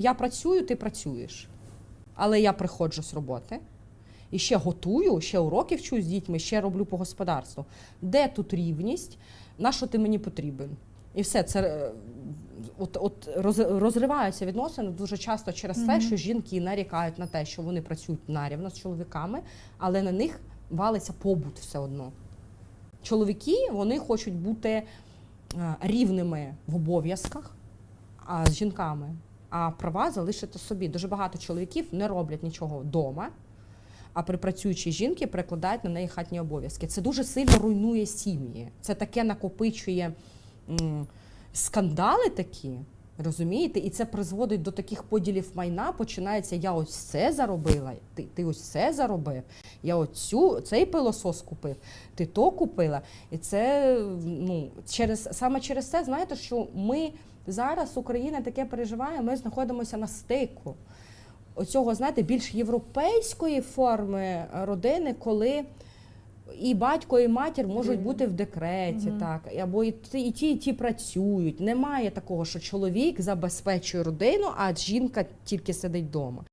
Я працюю, ти працюєш. Але я приходжу з роботи і ще готую, ще уроки вчу з дітьми, ще роблю по господарству. Де тут рівність? На що ти мені потрібен? І все це е, от, от роз- розриваються відносини дуже часто через те, що жінки нарікають на те, що вони працюють нарівно з чоловіками, але на них валиться побут все одно. Чоловіки вони хочуть бути е, рівними в обов'язках а, з жінками, права залишити собі. Дуже багато чоловіків не роблять нічого вдома, а при працюючій жінки перекладають на неї хатні обов'язки. Це дуже сильно руйнує сім'ї. Це таке накопичує скандали такі. Розумієте, і це призводить до таких поділів майна. Починається я ось це заробила, ти, ти ось це заробив. Я оцю цей пилосос купив, ти то купила. І це ну через саме через це, знаєте, що ми зараз Україна таке переживає. Ми знаходимося на стику оцього, знаєте, більш європейської форми родини, коли і батько, і матір можуть бути в декреті, так або і ті, і ті, і ті працюють. Немає такого, що чоловік забезпечує родину, а жінка тільки сидить вдома.